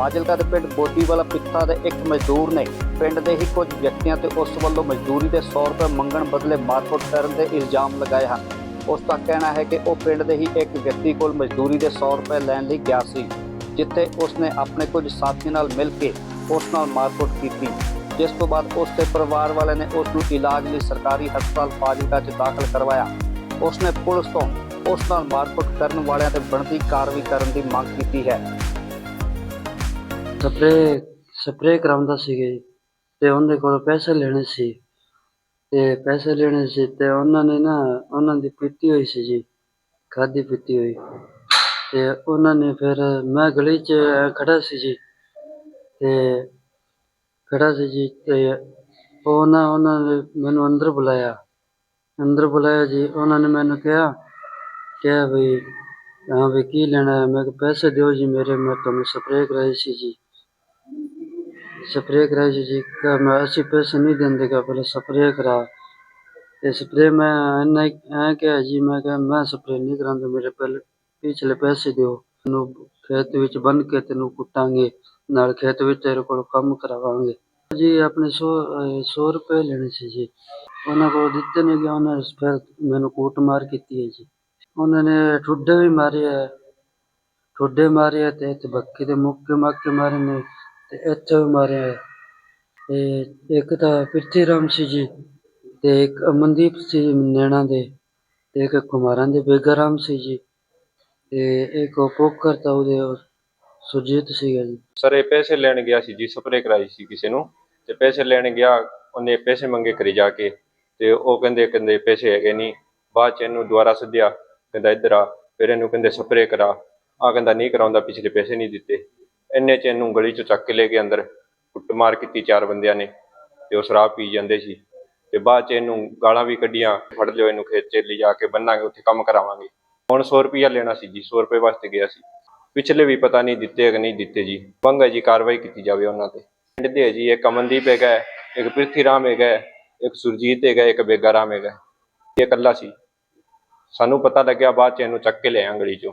ਫਾਜ਼ਿਲਕਾ ਦੇ ਪਿੰਡ ਬੋਦੀਵਾਲਾ ਪਿੱਤਾ ਦੇ ਇੱਕ ਮਜ਼ਦੂਰ ਨੇ ਪਿੰਡ ਦੇ ਹੀ ਕੁਝ ਵਿਅਕਤੀਆਂ ਤੇ ਉਸ ਵੱਲੋਂ ਮਜ਼ਦੂਰੀ ਦੇ 100 ਰੁਪਏ ਮੰਗਣ ਬਦਲੇ ਮਾਰਕੁੱਟ ਕਰਨ ਦੇ ਇਲਜ਼ਾਮ ਲਗਾਏ ਹਨ। ਉਸ ਦਾ ਕਹਿਣਾ ਹੈ ਕਿ ਉਹ ਪਿੰਡ ਦੇ ਹੀ ਇੱਕ ਵਿਅਕਤੀ ਕੋਲ ਮਜ਼ਦੂਰੀ ਦੇ 100 ਰੁਪਏ ਲੈਣ ਲਈ ਗਿਆ ਸੀ, ਜਿੱਥੇ ਉਸਨੇ ਆਪਣੇ ਕੁਝ ਸਾਥੀਆਂ ਨਾਲ ਮਿਲ ਕੇ ਉਸ ਨਾਲ ਮਾਰਕੁੱਟ ਕੀਤੀ। ਜਿਸ ਤੋਂ ਬਾਅਦ ਉਸ ਦੇ ਪਰਿਵਾਰ ਵਾਲਿਆਂ ਨੇ ਉਸ ਨੂੰ ਇਲਾਜ ਲਈ ਸਰਕਾਰੀ ਹਸਪਤਾਲ ਫਾਜ਼ਿਲਕਾ 'ਚ ਦਾਖਲ ਕਰਵਾਇਆ। ਉਸ ਨੇ ਪੁਲਿਸ ਤੋਂ ਉਸ ਨਾਲ ਮਾਰਕੁੱਟ ਕਰਨ ਵਾਲਿਆਂ ਤੇ ਬਣਦੀ ਕਾਰਵਾਈ ਕਰਨ ਦੀ ਮੰਗ ਕੀਤੀ ਹੈ। ਸਪਰੇ ਸਪਰੇ ਕਰਾਉਂਦਾ ਸੀਗਾ ਜੀ ਤੇ ਉਹਦੇ ਕੋਲ ਪੈਸੇ ਲੈਣੇ ਸੀ। ਤੇ ਪੈਸੇ ਲੈਣੇ ਸੀ ਤੇ ਉਹਨਾਂ ਨੇ ਨਾ, ਉਹਨਾਂ ਦੀ ਪੀਤੀ ਹੋਈ ਸੀ ਜੀ ਖਾਦੀ ਪੀਤੀ ਹੋਈ। ਤੇ ਉਹਨਾਂ ਨੇ ਫਿਰ ਮੈਂ ਗਲੀ 'ਚ ਖੜਾ ਸੀ ਜੀ। ਤੇ ਖੜਾ ਸੀ ਜੀ ਤੇ ਉਹ ਨਾ, ਉਹਨਾਂ ਨੇ ਮੈਨੂੰ ਅੰਦਰ ਬੁਲਾਇਆ। ਅੰਦਰ ਬੁਲਾਇਆ ਜੀ, ਉਹਨਾਂ ਨੇ ਮੈਨੂੰ ਕਿਹਾ ਕਿ ਵੀ, ਹਾਂ ਵੀ ਕੀ ਲੈਣਾ ਹੈ? ਮੈਂ ਕਿਹਾ ਪੈਸੇ ਦਿਓ ਜੀ ਮੇਰੇ, ਮੈਂ ਤੁਹਾਨੂੰ ਸਪਰੇਅ ਕਰਾਈ ਸੀ ਜੀ। ਸਪਰੇਅ ਕਰਾਈ ਸੀ ਜੀ, ਕਹਾ ਮੈਂ ਅਸੀਂ ਪੈਸੇ ਨਹੀਂ ਦਿੰਦੇ ਕਾ ਪਹਿਲੇ ਸਪਰੇਅ ਕਰਾ। ਤੇ ਸਪਰੇਅ ਮੈਂ ਇੰਨਾ ਹੀ, ਐਂ ਕਿਹਾ ਜੀ, ਮੈਂ ਕਿਹਾ ਮੈਂ ਸਪਰੇਅ ਨਹੀਂ ਕਰਾਉਂਦਾ ਮੇਰੇ ਪਹਿਲੇ ਤੈਨੂੰ ਖੇਤ ਵਿੱਚ ਬੰਨ ਕੇ ਤੈਨੂੰ ਕੁੱਟਾਂਗੇ, ਨਾਲ ਖੇਤ ਵਿੱਚ ਤੇਰੇ ਕੋਲ ਕੰਮ ਕਰਾਵਾਂਗੇ। ਜੀ, ਆਪਣੇ 100 100 ਰੁਪਏ ਲੈਣੇ ਸੀ ਜੀ। ਉਹਨਾਂ ਕੋਲ ਦਿੱਤੇ ਨਹੀਂ ਗਏ ਉਹਨਾਂ ਨੇ ਫਿਰ ਮੈਨੂੰ ਕੁੱਟ ਮਾਰ ਕੀਤੀ ਹੈ ਜੀ। ਉਹਨਾਂ ਨੇ ਠੁੱਡੇ ਵੀ ਮਾਰੇ ਹੈ ਠੁੱਡੇ ਮਾਰੇ ਹੈ ਤੇ ਇੱਥੇ ਬੱਕੀ ਦੇ ਮੁੱਕੇ ਮਾਕੇ ਮਾਰੇ ਨੇ। ਤੇ ਇੱਥੇ ਵੀ ਮਾਰੇ ਹੈ। ਤੇ ਇੱਕ ਤਾਂ ਪਿਰਥੀ ਰਾਮ ਸੀ ਜੀ ਤੇ ਇੱਕ ਅਮਨਦੀਪ ਸੀ ਨੈਣਾ ਦੇ ਤੇ ਇੱਕ ਕੁਮਾਰਾਂ ਦੇ ਬੇਗਾ ਰਾਮ ਸੀ ਜੀ ਤੇ ਇੱਕ ਉਹ ਪੋਕਰ ਉਹਦੇ ਸੁਰਜੀਤ ਸੀਗਾ ਜੀ। ਸਰ ਇਹ ਪੈਸੇ ਲੈਣ ਗਿਆ ਸੀ ਜੀ ਸਪਰੇ ਕਰਾਈ ਸੀ ਕਿਸੇ ਨੂੰ ਤੇ ਪੈਸੇ ਲੈਣ ਗਿਆ, ਉਹਨੇ ਪੈਸੇ ਮੰਗੇ ਕਰੀ ਜਾ ਕੇ ਤੇ ਉਹ ਕਹਿੰਦੇ ਕਹਿੰਦੇ ਪੈਸੇ ਹੈਗੇ ਨਹੀਂ, ਬਾਅਦ ਚ ਇਹਨੂੰ ਦੁਬਾਰਾ ਸੱਦਿਆ, ਕਹਿੰਦਾ ਇੱਧਰ ਆ, ਫਿਰ ਇਹਨੂੰ ਕਹਿੰਦੇ ਸਪਰੇ ਕਰਾ। ਆ ਕਹਿੰਦਾ ਨਹੀਂ ਕਰਾਉਂਦਾ, ਪਿਛਲੇ ਪੈਸੇ ਨਹੀਂ ਦਿੱਤੇ। ਇੰਨੇ ਚ ਇਹਨੂੰ ਗਲੀ ਚੋਂ ਚੱਕ ਕੇ ਲੈ ਕੇ ਅੰਦਰ ਕੁੱਟਮਾਰ ਕੀਤੀ ਚਾਰ ਬੰਦਿਆਂ ਨੇ ਤੇ ਉਹ ਸ਼ਰਾਬ ਪੀ ਜਾਂਦੇ ਸੀ ਤੇ ਬਾਅਦ ਚ ਇਹਨੂੰ ਗਾਲਾਂ ਵੀ ਕੱਢੀਆਂ, ਫੜ ਲਿਓ ਇਹਨੂੰ ਖੇਤ ਚ ਲਿਜਾ ਕੇ ਬੰਨਾਂਗੇ, ਉੱਥੇ ਕੰਮ ਕਰਾਵਾਂਗੇ। ਹੁਣ 100 ਰੁਪਿਆ ਲੈਣਾ ਸੀ ਜੀ 100 ਰੁਪਏ ਵਾਸਤੇ ਗਿਆ ਸੀ। ਪਿਛਲੇ ਵੀ ਪਤਾ ਨਹੀਂ ਦਿੱਤੇ ਕਿ ਨਹੀਂ ਦਿੱਤੇ ਜੀ। ਮੰਗ ਹੈ ਜੀ, ਕਾਰਵਾਈ ਕੀਤੀ ਜਾਵੇ ਉਹਨਾਂ ਤੇ। ਪਿੰਡ ਦੇ ਹੈ ਜੀ, ਇੱਕ ਅਮਨਦੀਪ ਹੈਗਾ, ਇੱਕ ਪ੍ਰਿਥੀ ਰਾਮ ਹੈਗਾ, ਇੱਕ ਸੁਰਜੀਤ ਹੈਗਾ, ਇੱਕ ਬੇਗਾ ਰਾਮ ਹੈਗਾ। ਇਹ ਇਕੱਲਾ ਸੀ। ਸਾਨੂੰ ਪਤਾ ਲੱਗਿਆ ਬਾਅਦ ਚ ਇਹਨੂੰ ਚੱਕ ਕੇ ਲੈ ਲਿਆ ਗਲੀ ਚੋਂ।